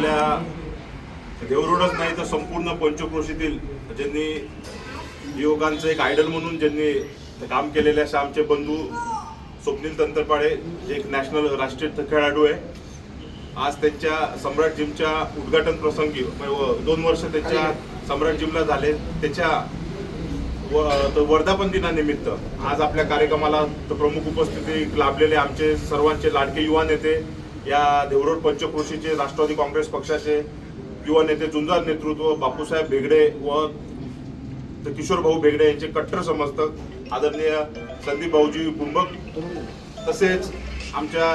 आपल्या देवरूनच नाही तर संपूर्ण पंचक्रोशीतील ज्यांनी युवकांचं एक आयडल म्हणून ज्यांनी काम केलेले असे आमचे बंधू स्वप्नील तंत्रपाडे जे एक नॅशनल राष्ट्रीय खेळाडू आहे. आज त्यांच्या सम्राट जिमच्या उद्घाटन प्रसंगी म्हणजे व दोन वर्ष त्यांच्या सम्राट जिमला झाले. त्याच्या व वर्धापन दिनानिमित्त आज आपल्या कार्यक्रमाला प्रमुख उपस्थिती लाभलेले आमचे सर्वांचे लाडके युवा नेते या देवरोड पंचक्रोशीचे राष्ट्रवादी काँग्रेस पक्षाचे युवा नेते जुंजार नेतृत्व बापूसाहेब भेगडे व तर किशोर भाऊ भेगडे यांचे कट्टर समर्थक आदरणीय संदीप भाऊजी कुंभक तसेच आमच्या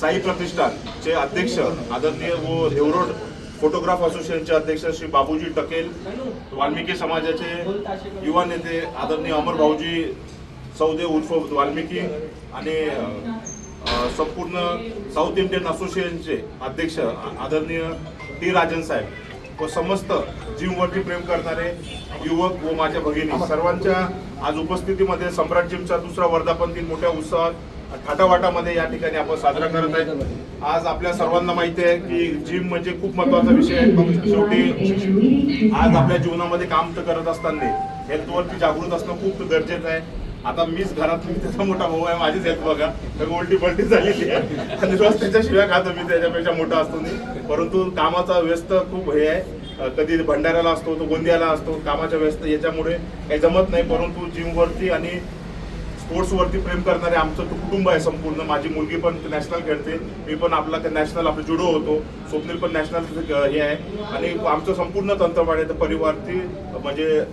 साई प्रतिष्ठानचे अध्यक्ष आदरणीय व देवरोड फोटोग्राफ असोसिएशनचे अध्यक्ष श्री बाबूजी टकेल वाल्मिकी समाजाचे युवा नेते आदरणीय अमर भाऊजी सौदे उर्फ वाल्मिकी आणि संपूर्ण साऊथ इंडियन असोसिएशनचे अध्यक्ष आदरणीय टी राजन साहेब व समस्त जिमवरती प्रेम करणारे युवक व माझ्या भगिनी सर्वांच्या आज उपस्थितीमध्ये सम्राट जिमचा दुसरा वर्धापन दिन मोठ्या उत्साहात थाटावाटामध्ये या ठिकाणी आपण साजरा करत आहे. आज आपल्या सर्वांना माहिती आहे की जिम म्हणजे खूप महत्त्वाचा विषय आहे. शेवटी आज आपल्या जीवनामध्ये काम तर करत असताना हेल्थवरती जागृत असणं खूप गरजेचं आहे. आता मीच घरात मी त्याचा मोठा भाऊ आहे माझीच हेल्थ बघा. तर उलटी पलटी झालेली आहे. आणि रोज त्याच्याशिवाय खातो मी त्याच्यापेक्षा मोठा असतो मी परंतु कामाचा व्यस्त खूप हे आहे. कधी भंडाऱ्याला असतो तो गोंदियाला असतो कामाच्या व्यस्त याच्यामुळे काही जमत नाही. परंतु जिमवरती आणि स्पोर्ट्सवरती प्रेम करणारे आमचं कुटुंब आहे संपूर्ण. माझी मुलगी पण नॅशनल खेळते मी पण आपला नॅशनल आपलं जुडो होतो. स्वप्नील पण नॅशनल हे आहे. आणि आमचं संपूर्ण तंत्रपाडे परिवारती म्हणजे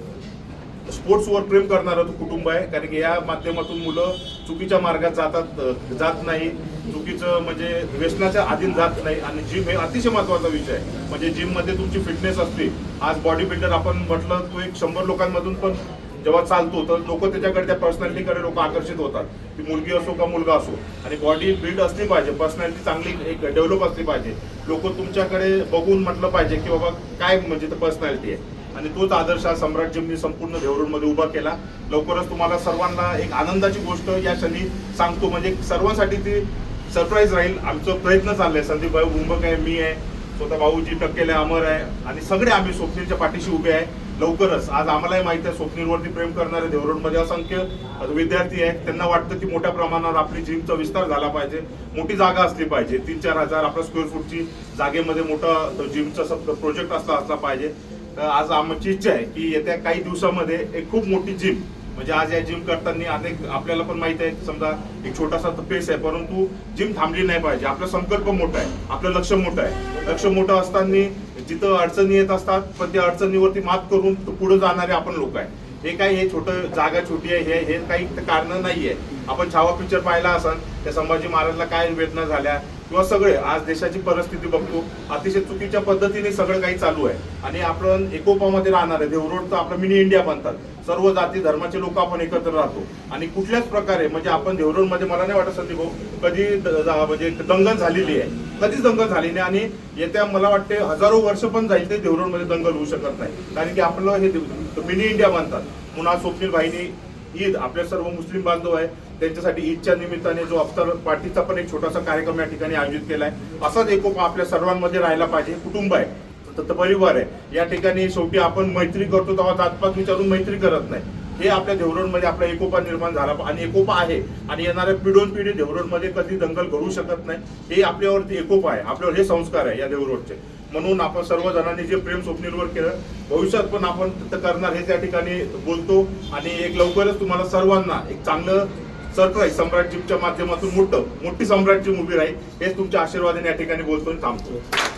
स्पोर्ट्सवर प्रेम करणारं तो कुटुंब आहे. कारण की या माध्यमातून मुलं चुकीच्या मार्गात जातात जात नाही. चुकीचं म्हणजे व्यसनाच्या अधीन जात नाही. आणि जिम हे अतिशय महत्त्वाचा विषय आहे. म्हणजे जिममध्ये तुमची फिटनेस असते. आज बॉडी बिल्डर आपण म्हटलं तो एक शंभर लोकांमधून पण जेव्हा चालतो तर लोक त्याच्याकडे त्या पर्सनॅलिटीकडे लोक आकर्षित होतात. ती मुलगी असो का मुलगा असो. आणि बॉडी बिल्ड असली पाहिजे. पर्सनॅलिटी चांगली एक डेव्हलप असली पाहिजे. लोक तुमच्याकडे बघून म्हटलं पाहिजे की बाबा काय म्हणजे तर पर्सनॅलिटी आहे. आणि तोच आदर्श हा सम्राट जिमनी संपूर्ण देवरूडमध्ये उभा केला. लवकरच तुम्हाला सर्वांना एक आनंदाची गोष्ट या क्षणी सांगतो म्हणजे सर्वांसाठी ती सरप्राईज राहील. आमचं प्रयत्न चाललाय. संदीप भाऊ मुंबक आहे मी आहे स्वतः भाऊजी टक्केले अमर आहे आणि सगळे आम्ही स्वप्नीलच्या पाठीशी उभे आहे. लवकरच आज आम्हालाही माहिती आहे स्वप्नीलवरती प्रेम करणारे देवरोडमध्ये असंख्य विद्यार्थी आहेत. त्यांना वाटतं की मोठ्या प्रमाणावर आपली जिमचा विस्तार झाला पाहिजे. मोठी जागा असली पाहिजे. तीन चार हजार आपल्या स्क्वेअर फूटची जागेमध्ये मोठा जिमचा प्रोजेक्ट असला असला पाहिजे. आज आमची इच्छा आहे की येत्या काही दिवसामध्ये एक खूप मोठी जिम म्हणजे आज या जिम करताना अनेक आपल्याला पण माहीत आहे समजा एक छोटासा पेस आहे परंतु जिम थांबली नाही पाहिजे. आपला संकल्प मोठा आहे आपलं लक्ष मोठं आहे. लक्ष मोठं असताना जिथं अडचणी येत असतात पण त्या अडचणीवरती मात करून पुढे जाणारे आपण लोक आहे. हे काय हे छोटं जागा छोटी आहे हे हे काही कारण नाहीये. आपण छावा पिक्चर पाहिला असाल त्या संभाजी महाराजला काय वेदना झाल्या किंवा सगळे आज देशाची परिस्थिती बघतो अतिशय चुकीच्या पद्धतीने सगळं काही चालू आहे. आणि आपण एकोपामध्ये राहणार आहे. देवरोड तर आपलं मिनी इंडिया बनतात. सर्व जाती धर्माचे लोक आपण एकत्र राहतो. आणि कुठल्याच प्रकारे म्हणजे आपण देवरोडमध्ये मला नाही वाटत संदीप भाऊ कधी द- म्हणजे दंगल झालेली आहे. कधीच दंगल झाली नाही आणि येत्या मला वाटते हजारो वर्ष पण जाईल ते देवरोडमध्ये दंगल होऊ शकत नाही. कारण की आपलं हे मिनी इंडिया बनतात. पुन्हा स्वप्नील भाईनी ईद आपल्या सर्व मुस्लिम बांधव आहे. त्यांच्यासाठी ईदच्या निमित्ताने जो अफ्तर पार्टीचा पण एक छोटासा कार्यक्रम या ठिकाणी आयोजित केला आहे असाच एकोपा आपल्या सर्वांमध्ये राहायला पाहिजे. कुटुंब आहे. परिवार आहे. या ठिकाणी शेवटी आपण मैत्री करतो तेव्हा जातपात विचारून मैत्री करत नाही. हे आपल्या देवरोडमध्ये आपला एकोपा निर्माण झाला आणि एकोपा आहे. आणि येणाऱ्या पिढोन पिढी देवरोडमध्ये कधी दंगल घडू शकत नाही. हे आपल्यावरती एकोपा आहे. आपल्यावर हे संस्कार आहे या देवरोडचे. म्हणून आपण सर्व जणांनी जे प्रेम स्वप्नीलवर केलं भविष्यात पण आपण करणार हे त्या ठिकाणी बोलतो. आणि एक लवकरच तुम्हाला सर्वांना एक चांगलं सरप्राईज सम्राट जिमच्या माध्यमातून मोठं मोठी सम्राट जिम उभी राहील हेच तुमच्या आशीर्वादाने या ठिकाणी बोलतो आणि थांबतो